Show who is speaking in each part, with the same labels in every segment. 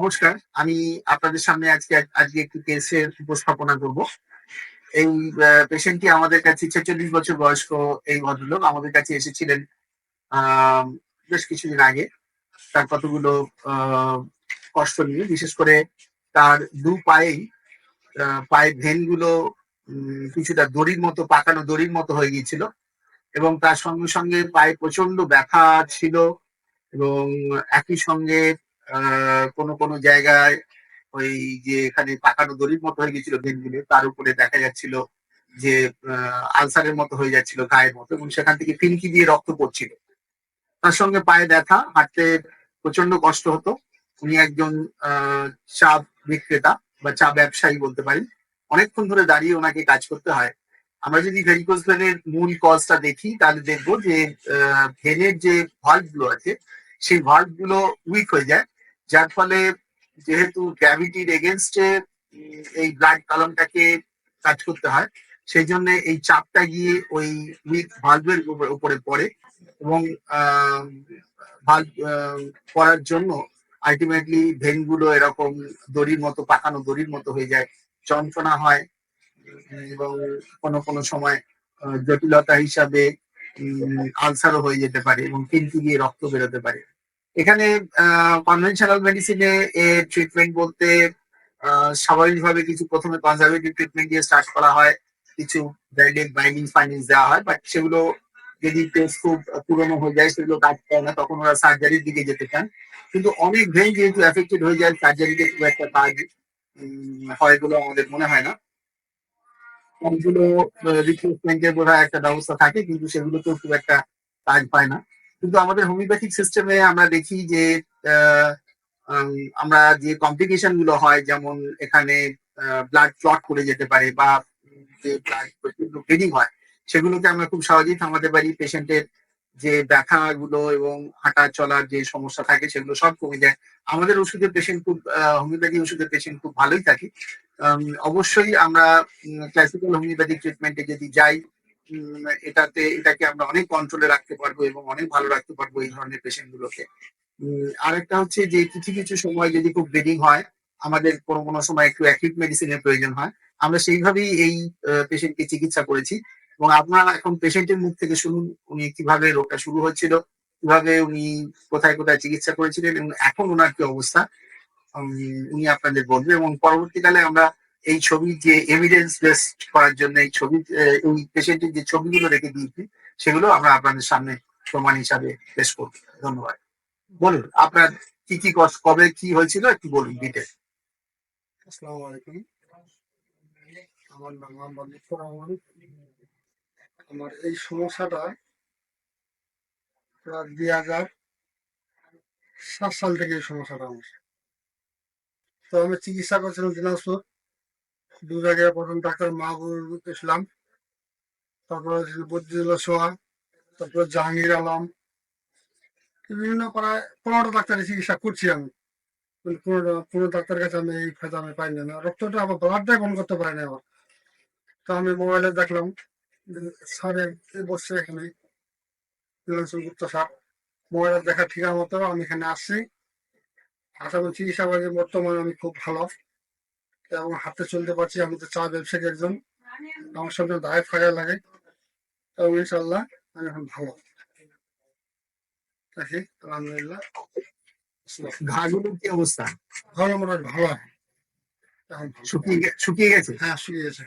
Speaker 1: নমস্কার, আমি আপনাদের সামনে আজকে আজকে একটি কেসের উপস্থাপনা করব। এই পেশেন্টটি আমাদের কাছে ছেচল্লিশ বছর বয়স্ক এই ভদ্রলোক। আমাদের কাছে এসেছিলেন বেশ কিছুদিন আগে। তার কতগুলো কষ্ট নিয়ে, বিশেষ করে তার দু পায়েই পায়ের ভেনগুলো কিছুটা দড়ির মতো, পাকানো দড়ির মতো হয়ে গিয়েছিল। এবং তার সঙ্গে সঙ্গে পায়ে প্রচণ্ড ব্যথা ছিল এবং একই সঙ্গে কোনো কোনো জায়গায় ওই যে এখানে পাকানো দড়ির মতো হয়ে গেছিল ভেনগুলো, তার উপরে দেখা যাচ্ছিল যে আলসারের মতো হয়ে যাচ্ছিল গায়ের মতো এবং সেখান থেকে ফিনকি দিয়ে রক্ত পড়ছিল। তার সঙ্গে পায়ে ব্যথা, হাঁটতে প্রচণ্ড কষ্ট হতো। উনি একজন চা বিক্রেতা বা চা ব্যবসায়ী বলতে পারি। অনেকক্ষণ ধরে দাঁড়িয়ে ওনাকে কাজ করতে হয়। আমরা যদি ভেরিকোজ ভেনের মূল কজটা দেখি, তাহলে দেখব যে ভেনের যে ভাল্বগুলো আছে সেই ভাল্বগুলো উইক হয়ে যায়। যার ফলে যেহেতু গ্র্যাভিটির এগেনস্টে এই ব্লাড কলমটাকে কাজ করতে হয়, সেই জন্য এই চাপটা গিয়ে ওই উইক ভাল্বের উপরে পড়ে এবং ভাল্ব পড়ার জন্য আলটিমেটলি ভেনগুলো এরকম দড়ির মতো, পাকানো দড়ির মতো হয়ে যায়, যন্ত্রণা হয় এবং কোনো কোনো সময় জটিলতা হিসাবে আলসারও হয়ে যেতে পারে এবং কিনতি দিয়ে রক্ত বেরোতে পারে। এখানে কনভেনশনাল মেডিসিনে এর ট্রিটমেন্ট বলতে স্বাভাবিকভাবে কিছু প্রথমে কনজারভেটিভ ট্রিটমেন্ট দিয়ে স্টার্ট করা হয়। কিছু ব্যান্ডেড বাইন্ডিং ফাইন্ডিংস দেওয়া হয় বাট সেগুলো যদি টেস্ট খুব পুরনো হয়ে যায়, সেগুলো কাজ করে না, তখন ওরা সার্জারির দিকে যেতে চান। কিন্তু অনেক ভেন যেহেতু এফেক্টেড হয়ে যায় সার্জারিতে খুব একটা কাজ হয় বলে আমাদের মনে হয় না। অনেকগুলো রিপ্লেসমেন্টের বোধ একটা ব্যবস্থা থাকে, কিন্তু সেগুলোতেও খুব একটা কাজ পায় না। কিন্তু আমাদের হোমিওপ্যাথিক সিস্টেমে আমরা দেখি যে আমরা যে কমপ্লিকেশনগুলো হয়, যেমন এখানে ব্লাড ক্লট করে যেতে পারে বা যে ব্লাড ব্লিডিং হয়, সেগুলোকে আমরা খুব সহজেই থামাতে পারি পেশেন্টের যে ব্যথা গুলো এবং হাঁটা চলার যে সমস্যা থাকে সেগুলো সব কমে যায়। আমাদের ওষুধের পেশেন্ট খুব হোমিওপ্যাথি ওষুধের পেশেন্ট খুব ভালোই থাকে। অবশ্যই আমরা ক্লাসিক্যাল হোমিওপ্যাথিক ট্রিটমেন্টে যদি যাই এটাতে এটাকে আমরা অনেক কন্ট্রোলে রাখতে পারব এবং অনেক ভালো রাখতে পারব এই ধরনের পেশেন্ট গুলোকে উম, আরেকটা হচ্ছে যে কিছু কিছু সময় যদি খুব ব্লিডিং হয় আমাদের কোনো কোনো সময় একটু অ্যাকিউট মেডিসিনের প্রয়োজন হয় আমরা সেইভাবেই এই পেশেন্টকে চিকিৎসা করেছি। এবং আপনারা এখন পেশেন্টের মুখ থেকে শুনুন, উনি কীভাবে রোগটা শুরু হচ্ছিল কীভাবে উনি কোথায় কোথায় চিকিৎসা করেছিলেন এবং এখন ওনার কি অবস্থা উনি আপনাদের বলবে এবং পরবর্তীকালে আমরা এই ছবির যে এভিডেন্স বেস্ট করার জন্য এই ছবি এই পেশেন্টের যে ছবিগুলো রেখে দিয়েছি, সেগুলো আমরা আপনাদের সামনে প্রমাণ হিসাবে পেশ করব। ধন্যবাদ। বলুন, আপনার কি কি কবে কি হয়েছিল, একটু বলুন ডিটেল
Speaker 2: আসসালামু আলাইকুম। আমার নাম আমার এই সমস্যাটা প্রায় দুই হাজার সাত সাল থেকে এই সমস্যাটা আমার তো আমি চিকিৎসা করছিলাম দিনাজপুর। দু প্রথম ডাক্তার মাহবুব ইসলাম তারপরে বদিউল্লাহ সোহা তারপরে জাহাঙ্গীর আলম। বিভিন্ন প্রায় পনেরোটা ডাক্তারের চিকিৎসা করছি আমি। কোনো কোনো ডাক্তারের কাছে আমি এই ফায়দা আমি পাইনি না। রক্তটা আবার ব্লাডটাই বন্ধ করতে পারি না আমার তো আমি মোবাইলে দেখলাম। স্যারের বসছে এখানে গুপ্ত স্যার মোবাইলে দেখা ঠিক মতো আমি এখানে আসছি। আশা করি চিকিৎসা করে বর্তমানে আমি খুব ভালো। এবং হাতে চলতে পারছি আমি তো চা ব্যবসায়ী একজন। আমার সঙ্গে দায় ফাঁকা লাগে। এবং ইনশাল্লাহ আমি এখন ভালো। আছি আলহামদুলিল্লাহ।
Speaker 1: ঘাগুলোর কি অবস্থা?
Speaker 2: ভালো মোটামুটি ভালো। এখন
Speaker 1: শুকিয়ে শুকিয়ে গেছে?
Speaker 2: হ্যাঁ শুকিয়ে গেছে।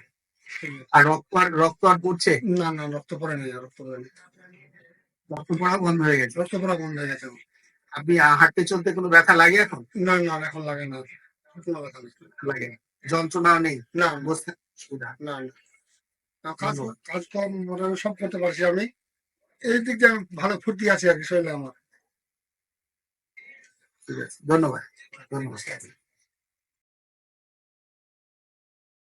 Speaker 1: আর রক্ত আর রক্ত আর পড়ছে?
Speaker 2: না না রক্ত পড়ে নেই রক্ত পড়ে নেই।
Speaker 1: রক্ত পড়া বন্ধ হয়ে গেছে।
Speaker 2: রক্ত পড়া বন্ধ হয়ে গেছে।
Speaker 1: আপনি হাঁটতে চলতে কোনো ব্যথা লাগে এখন?
Speaker 2: না না এখন লাগে না। কোনো ব্যথা
Speaker 1: লাগে না। যন্ত্রণাও নেই?
Speaker 2: না।
Speaker 1: বসতে সুবিধা?
Speaker 2: না না। না, কাজ মোটামুটি সব করতে পারছি আমি। এই দিক দিয়ে ভালো ফুর্তি আছি আর কি শরীরে আমার।
Speaker 1: ঠিক আছে। ধন্যবাদ। ধন্যবাদ।